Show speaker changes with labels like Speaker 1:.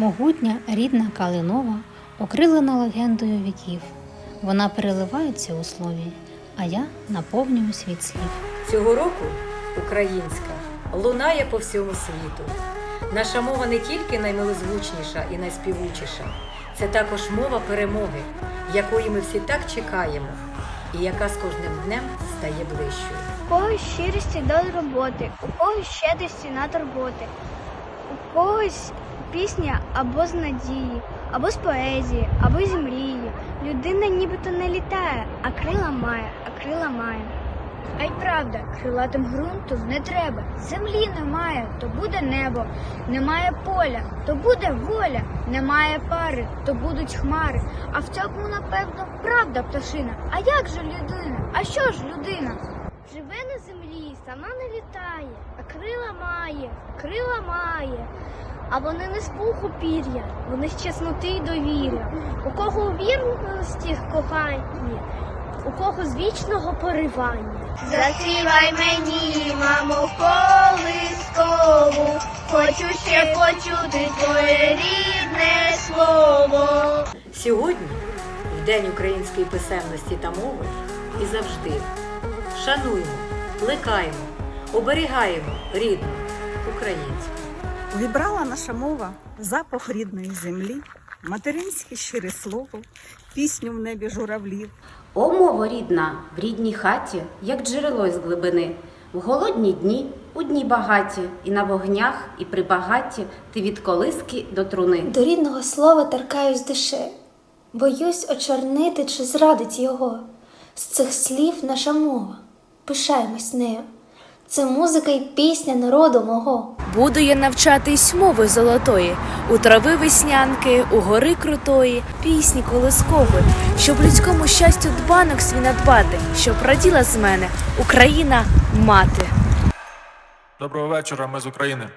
Speaker 1: Могутня рідна Калинова, окрилена легендою віків. Вона переливається у слові, а я наповнюю світ слів.
Speaker 2: Цього року українська лунає по всьому світу. Наша мова не тільки наймилозвучніша і найспівучіша, це також мова перемоги, якої ми всі так чекаємо, і яка з кожним днем стає ближчою.
Speaker 3: У когось щирості до роботи, у когось щедрості на турботи, у когось пісня або з надії, або з поезії, або з мрії. Людина нібито не літає, а крила має, а крила має. А й правда, крилатим ґрунту не треба. Землі немає, то буде небо. Немає поля, то буде воля. Немає пари, то будуть хмари. А в цьому, напевно, правда пташина. А як же людина? А що ж людина? Живе на землі, сама не літає, а крила має, крила має. А вони не з пуху пір'я, вони з чесноти й довір'я. У кого у вірності кохання, у кого з вічного поривання. Заспівай мені, мамо, колискову, хочу ще почути твоє рідне слово.
Speaker 2: Сьогодні, в День української писемності та мови, і завжди шануємо, плекаємо, оберігаємо рідну українську.
Speaker 4: Вібрала наша мова запах рідної землі, материнське щире слово, пісню в небі журавлів.
Speaker 5: О, мово рідна, в рідній хаті, як джерело з глибини, в голодні дні, у дні багаті, і на вогнях, і при багаті, ти від колиски до труни.
Speaker 6: До рідного слова торкаюсь душі, боюсь очорнити чи зрадить його. З цих слів наша мова, пишаємось нею. Це музика й пісня народу мого.
Speaker 7: Буду я навчатись мови золотої, у трави веснянки, у гори крутої, пісні колискови, щоб людському щастю дбанок свій надбати, щоб раділа з мене Україна мати.
Speaker 8: Доброго вечора, ми з України.